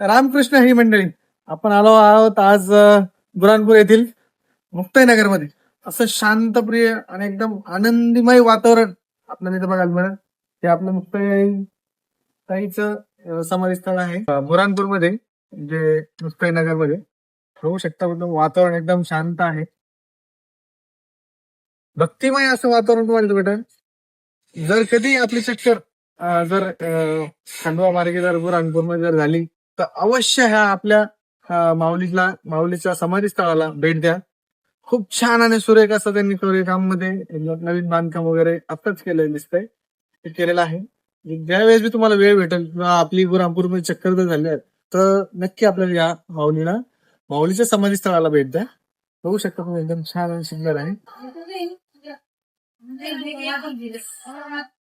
रामकृष्ण ही मंडळी आपण आलो आहोत आज बुरानपूर येथील मुक्ताईनगरमध्ये असं शांतप्रिय आणि एकदम आनंदीमय वातावरण आपल्याला इथं बघायला मिळेल. हे आपलं मुक्ताई ताईचं समाधी स्थळ आहे. बुरानपूरमध्ये जे मुक्ताईनगरमध्ये होऊ शकता एकदम वातावरण एकदम शांत आहे. भक्तिमय असं वातावरण तुम्हाला भेटेल. जर कधी आपली चक्कर जर खंडवा मार्गे जर बुरानपूरमध्ये जर झाली तर अवश्य ह्या आपल्या माऊलीला माऊलीच्या समाधीस्थळाला भेट द्या. खूप छान आणि सुरेख असं त्यांनी कोरेगाममध्ये नवीन बांधकाम वगैरे आताच केलेलं दिसतंय. ते केलेलं आहे. ज्यावेळेस बी तुम्हाला वेळ भेटेल किंवा आपली बुरानपूरमध्ये चक्कर जर झाली तर नक्की आपल्याला या माऊलीला माऊलीच्या समाधीस्थळाला भेट द्या. बघू शकता तुम्ही एकदम छान आणि सुंदर आहे.